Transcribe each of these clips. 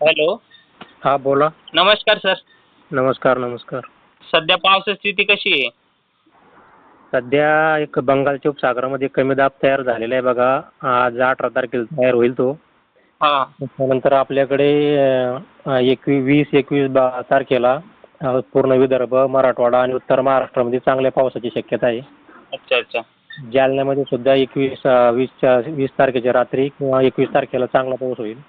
Hello. हा बोला. नमस्कार सर. नमस्कार नमस्कार. सध्या पावसाची स्थिती कशी आहे? सध्या एक बंगालच्या उपसागरामध्ये कमी दाब तयार झालेला आहे बघा. आज अठरा तारखेला तयार होईल तो. हां. त्यानंतर आपल्याकडे एकवीस वीस एकवीस बा तारखेला अ, पूर्ण विदर्भ मराठवाडा आणि उत्तर महाराष्ट्रामध्ये चांगल्या पावसाची शक्यता आहे. अच्छा अच्छा. जालन्यामध्ये सुद्धा एकवीस वीसच्या वीस तारखेच्या रात्री किंवा एकवीस तारखेला चांगला पाऊस होईल.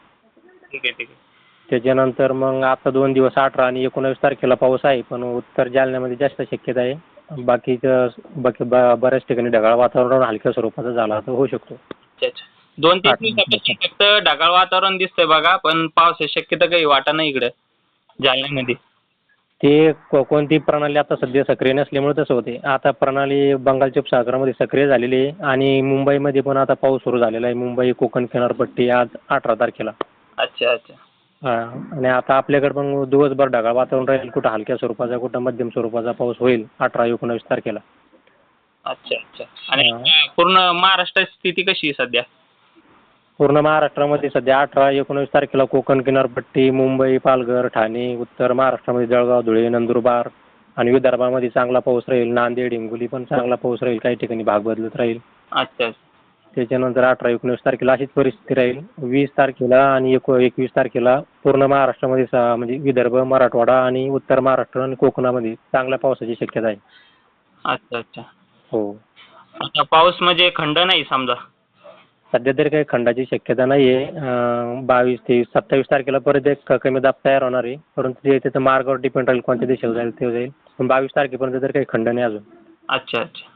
ठीक आहे ठीक आहे. त्याच्यानंतर मग आता दोन दिवस अठरा आणि एकोणावीस तारखेला पाऊस आहे पण उत्तर जालन्यामध्ये जास्त शक्यता आहे. बाकीचं बाकी ब बऱ्याच ठिकाणी ढगाळ वातावरण हलक्या स्वरूपाचं झालं तर होऊ शकतो. दोन तीन दिवसापासून फक्त ढगाळ वातावरण दिसतंय बघा पण पावसाची शक्यता काही वाटा नाही इकडे जालन्यामध्ये. ते को कोणती प्रणाली आता सध्या सक्रिय नसल्यामुळे तसं होते आता प्रणाली बंगालच्या उपसागरामध्ये सक्रिय झालेली आहे आणि मुंबईमध्ये पण आता पाऊस सुरू झालेला आहे. मुंबई कोकण किनारपट्टी आज अठरा तारखेला. अच्छा अच्छा. हा आणि आता आपल्याकडे पण दिवसभर ढगाळ वातावरण राहील. कुठं हलक्या स्वरूपाचा कुठं मध्यम स्वरूपाचा पाऊस होईल अठरा एकोणावीस तारखेला. अच्छा अच्छा. आणि. पूर्ण महाराष्ट्राची स्थिती कशी आहे सध्या? पूर्ण महाराष्ट्रामध्ये सध्या अठरा एकोणावीस तारखेला कोकण किनारपट्टी मुंबई पालघर ठाणे उत्तर महाराष्ट्रामध्ये जळगाव धुळे नंदुरबार आणि विदर्भामध्ये चांगला पाऊस राहील. नांदेड हिंगोली पण चांगला पाऊस राहील. काही ठिकाणी भाग बदलत राहील. अच्छा अच्छा. त्याच्यानंतर अठरा एकोणीस तारखेला अशीच परिस्थिती राहील. वीस तारखेला आणि एको एकवीस तारखेला पूर्ण महाराष्ट्रामध्ये सा म्हणजे विदर्भ मराठवाडा आणि उत्तर महाराष्ट्र आणि कोकणामध्ये चांगल्या पावसाची शक्यता आहे. अच्छा अच्छा. हो. आता पाऊस म्हणजे खंड नाही समजा? सध्या तरी काही खंडाची शक्यता नाही आहे बावीस तेवीस सत्तावीस तारखेला परत एक क- कमी दाब तयार होणार आहे. परंतु ते त्याचं मार्गावर डिपेंड राहील कोणत्या दिशेला जाईल ते जाईल. पण बावीस तारखेपर्यंत तरी काही खंड नाही अजून. अच्छा अच्छा.